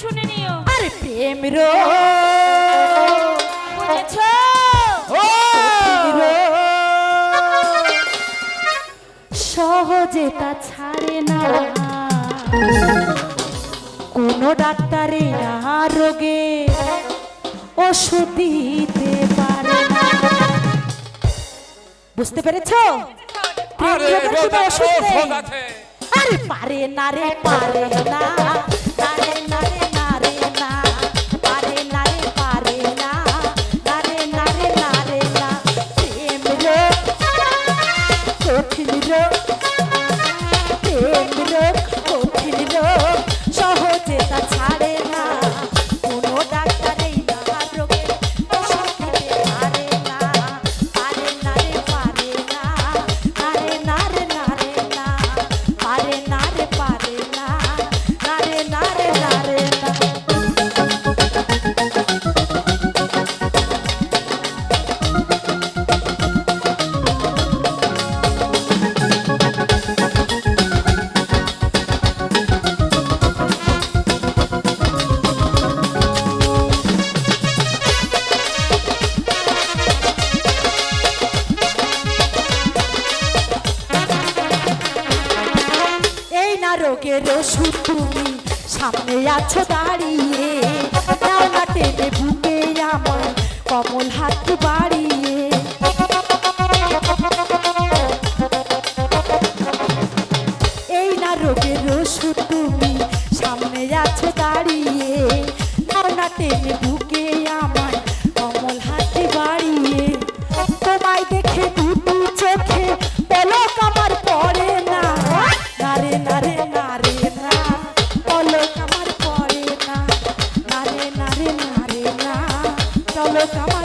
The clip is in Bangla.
শুনে নিও। আরে প্রেম রো। সহজে তা ছাড়ে না। কোনো ডাক্তারে না রোগে ওষুধ দিতে পারে না। বুঝতে পেরেছ? আরে পারে না রে পারে না। আছে রোগের ওষুধ তুমি সামনে আছো দাঁড়িয়ে। নাও না টেনে বুকে আমার কমল হাত বাড়িয়ে। এই না রোগের ওষুধ তুমি সামনে আছো দাঁড়িয়ে। ভালো কামা